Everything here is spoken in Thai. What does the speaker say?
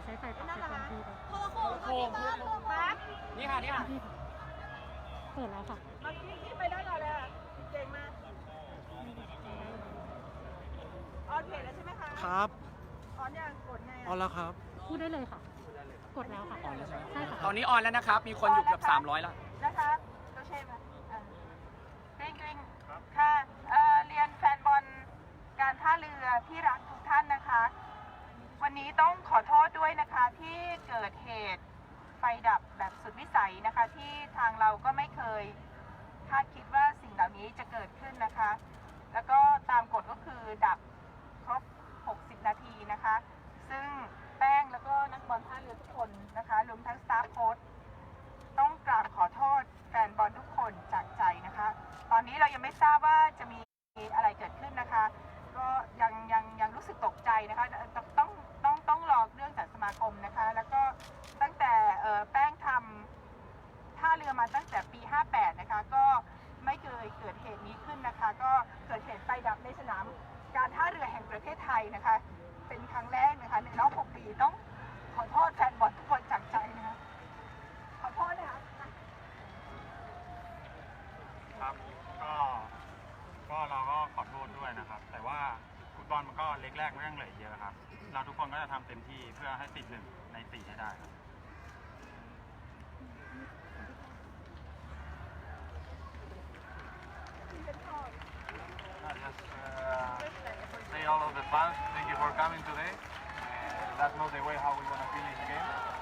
หรือใช้ไฟปรับนั่นเป็นเหรอความคะถี่ไปโทรโขงโทรโขงปั๊บนี่ค่ะนี่ค่ะที่ค่ะเปิดแล้วค่ะเมื่อกี้ที่ไปได้ก่อนเลยอะเก่งมากออนเพจแล้วใช่ไหมคะครับออนยังกดไงเอาแล้วครับพูดได้เลยค่ะ กดแล้วค่ะออนแล้วใช่ไหมใช่ค่ะตอนนี้ออนแล้วนะครับ มีคนอยู่เกือบ300แล้วนะคะก็ใช่ไหมอะกริ๊งกริ๊งค่ะเอ่อเรียนแฟนบอลการท่าเรือที่รักทุกท่านนะคะ วันนี้ต้องขอโทษด้วยนะคะที่เกิดเหตุไฟดับแบบสุดวิสัยนะคะ ที่ทางเราก็ไม่เคยคาดคิดว่าสิ่งเหล่านี้จะเกิดขึ้นนะคะ แล้วก็ตามกฎก็คือดับครบ 60 นาทีนะคะ ซึ่งแป้งแล้วก็นักบอลท่าเรือทุกคนนะคะรวมทั้งสตาฟโค้ชต้องกราบขอโทษแฟนบอลทุกคนจากใจนะคะ ตอนนี้เรายังไม่ทราบว่าจะมีอะไรเกิดขึ้นนะคะ ก็ยังยังยังรู้สึกตกใจนะคะต้องต้องต้องต้องรอเรื่องจากสมาคมนะคะ แล้วก็ตั้งแต่เอ่อแป้งทำ ท่าเรือมาตั้งแต่ปี 58 นะคะ ก็ไม่เคยเกิดเหตุนี้ขึ้นนะคะ ก็เกิดเหตุไฟดับในสนามการท่าเรือแห่งประเทศไทยนะคะ เป็นครั้งแรกนะคะในรอบ6ปีต้องขอโทษแฟนบอลทุกคนจากใจนะคะขอโทษนะคะครับก็ก็เราก็ขอโทษด้วยนะครับ แต่ว่าฟุตบอลมันก็เล็กแรกมันยังเหลือเยอะครับ เราทุกคนก็จะทำเต็มที่เพื่อให้ติดหนึ่งในสี่ให้ได้ครับ the fans. Thank you for coming today. Uh, that's not the way how we're going to finish the game.